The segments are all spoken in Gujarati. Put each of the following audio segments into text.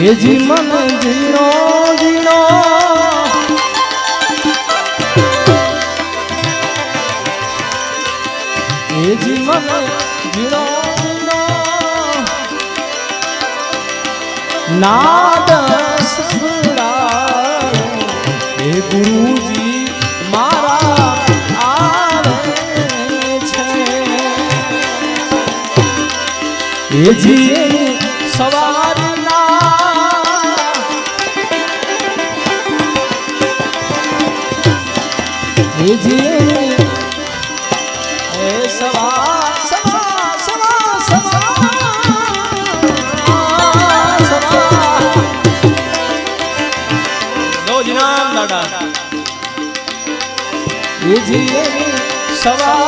એ જી મન જીણો જીણો એ જી મન જીણો નાદ સંભળાય એ ગુરુજી મારા આવે છે. એ જી એ જી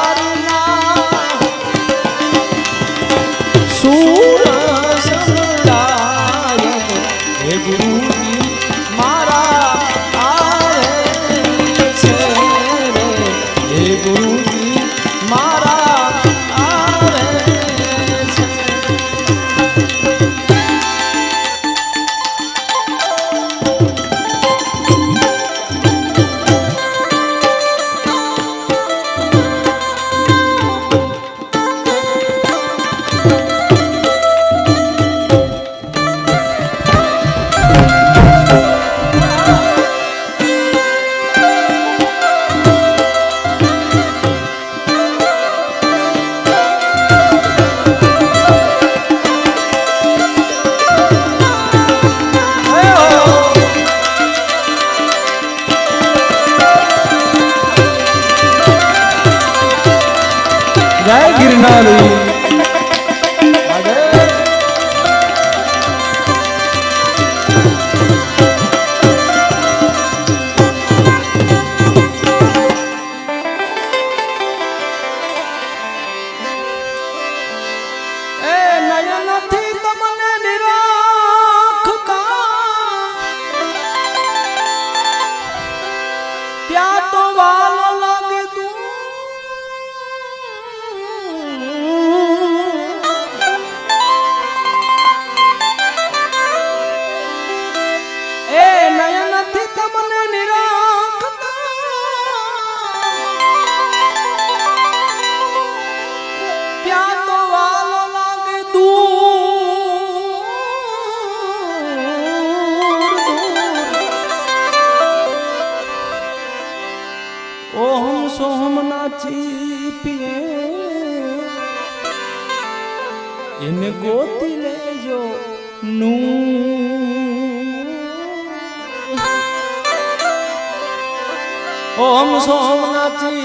ઓમ સોમનાથી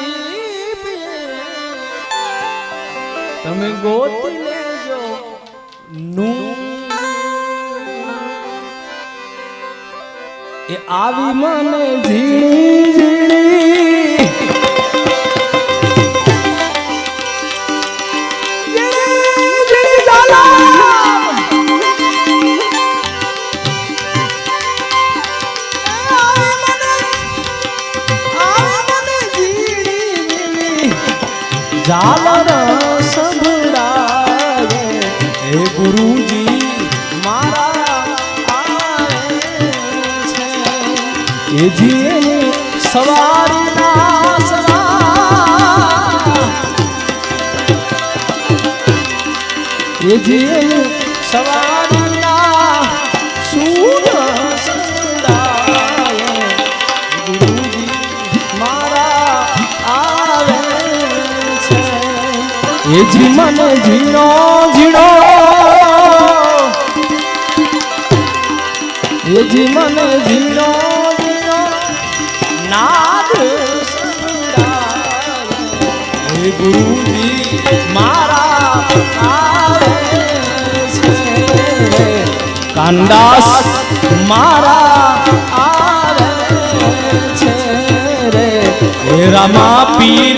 તમે ગોતી લેજો નું. એ આવી મને ઝીણી. એ જી સવારના સવાર એ જી સવારના સૂર સંભળાવે ગુરુજી મારા આવે છે. એ જી મને ઝીણો ઝીણો, એ જી મને ઝીણો નાદ. હે ગુરુજી મારા કાંદાસ મારા આવે છે રે રામા પીર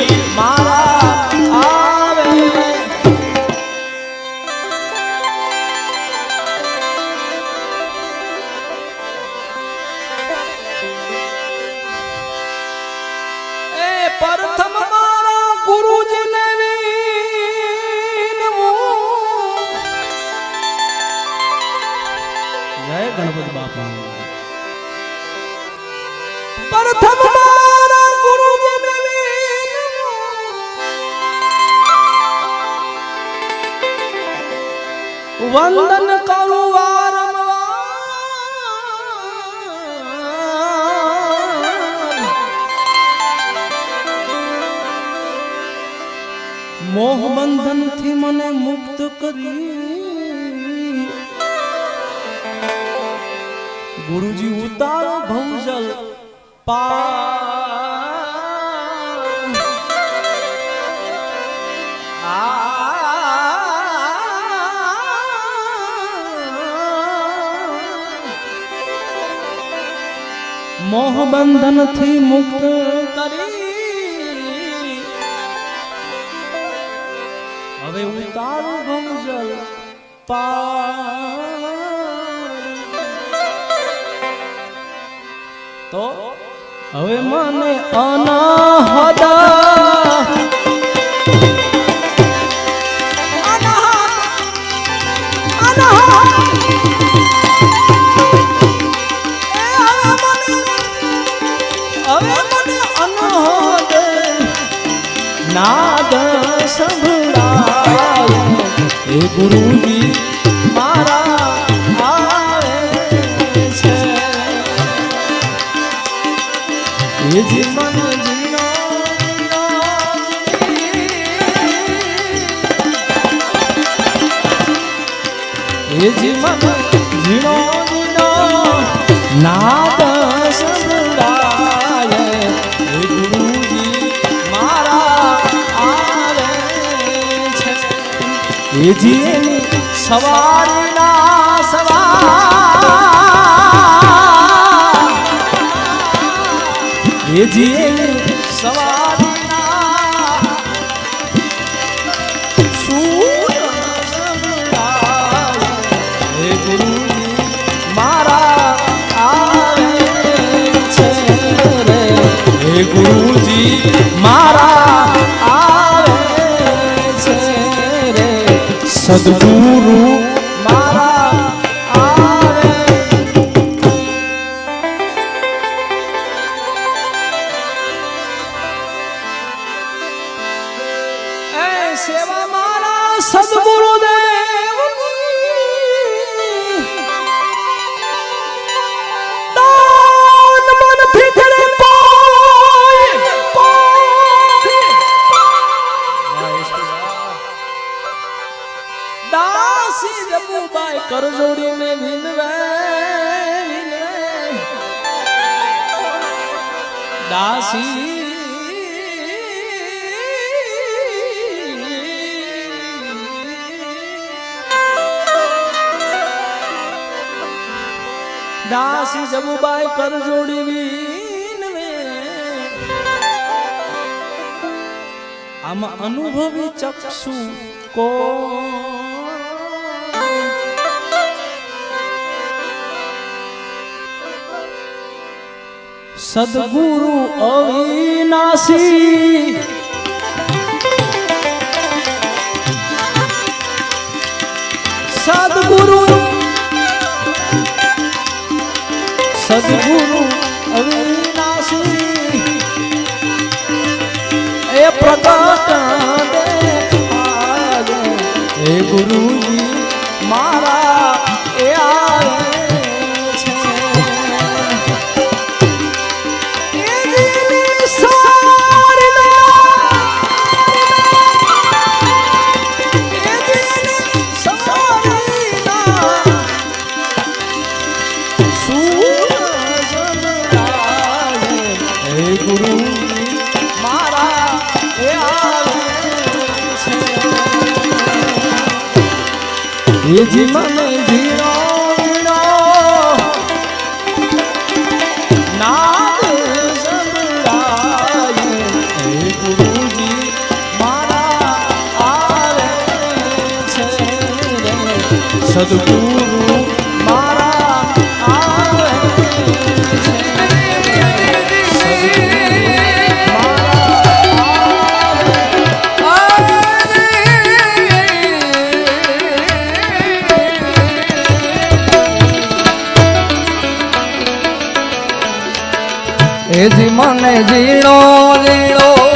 વંદન કરું વારંવાર. મોહ બંધનથી મને મુક્ત કરી. ગુરુજી ઉતારો ભવજલ પાર. મોહ બંધનથી મુક્ત કરી. હવે ઉતારું ભંજલ તો હવે મને અનાહદા હવે સંભળાય. હે ગુરુજી મારા આવે જીવન જીનો એ જીની સવારના સવાર એ સદગુરુ સેવા મારા સદગુરુ દાસી જબુબાઈ કરજોડીને વિનવે દાસી. દાસી જબુબાઈ કર જોડી વિનવે. આમ અનુભવી ચક્ષુ કો સદગુરુ અવિનાશી. સદગુરુ સદગુરુ અવિનાશી. એ પ્રગટ હે ગુરુજી ગુરુ. મારા એ આવે છે. એ મને સદગુરુ એ જી મને જીણો જીણો